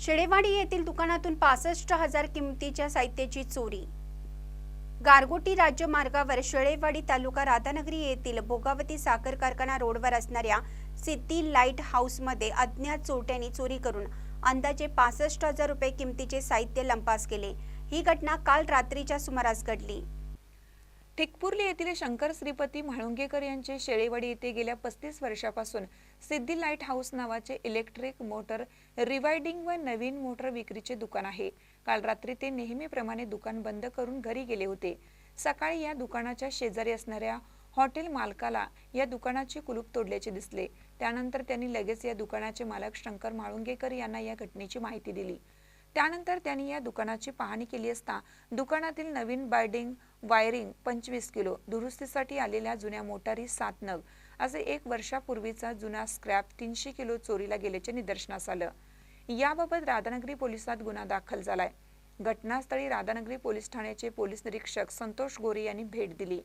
शेळेवाडी येथील दुकानातून पासष्ट हजार किमतीच्या साहित्याची चोरी. गारगोटी राज्य मार्गावर शेळेवाडी तालुका राधानगरी येथील भोगावती साखर कारखाना रोडवर असणाऱ्या सिद्धी लाइट हाऊसमध्ये अज्ञात चोरट्यांनी चोरी करून अंदाजे पासष्ट हजार रुपये किमतीचे साहित्य लंपास केले. ही घटना काल रात्रीच्या सुमारास घडली. ठिकपुर्ली येथील शंकर श्रीपती म्हाळुंगेकर यांचे शेळेवाडी येथे गेल्या पस्तीस वर्षापासून सिद्धी लाइट हाऊस नावाचे इलेक्ट्रिक मोटर रिवायडिंग व नवीन मोटर विक्रीचे दुकान आहे. काल रात्री ते नेहमीप्रमाणे दुकान बंद करून घरी गेले होते. सकाळी या दुकानाच्या शेजारी असणाऱ्या हॉटेल मालकाला या दुकानाचे कुलूप तोडल्याचे दिसले. त्यानंतर त्यांनी लगेच या दुकानाचे मालक शंकर म्हाळुंगेकर यांना या घटनेची माहिती दिली. त्यानंतर त्यांनी या दुकानाची पाहणी केली असता दुकानातील नवीन बायडिंग वायरिंग पंचवीस किलो दुरुस्तीसाठी आलेल्या जुन्या मोटारी सात नग असे एक वर्षापूर्वीचा जुना स्क्रॅप तीनशे किलो चोरीला गेल्याचे निदर्शनास आलं. याबाबत राधानगरी पोलिसात गुन्हा दाखल झालाय. घटनास्थळी राधानगरी पोलीस ठाण्याचे पोलीस निरीक्षक संतोष गोरे यांनी भेट दिली.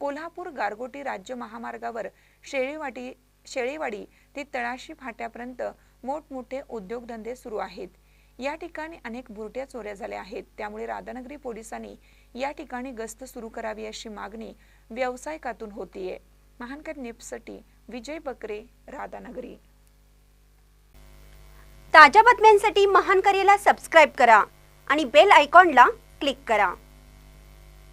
कोल्हापूर गारगोटी राज्य महामार्गावर शेळीवाटी शेळीवाडी ते तळाशी फाट्यापर्यंत मोठमोठे उद्योगधंदे सुरू आहेत. या ठिकाणी अनेक बुरट्या चोऱ्या झाल्या आहेत. त्यामुळे राधानगरी पोलिसांनी या ठिकाणी गस्त सुरू करावी अशी मागणी व्यावसायिकातून होतीये. महानकर निप्ससाठी विजय बकरे राधानगरी. ताज्या बातम्यांसाठी महानकरेला सबस्क्राईब करा आणि बेल आयकॉनला क्लिक करा.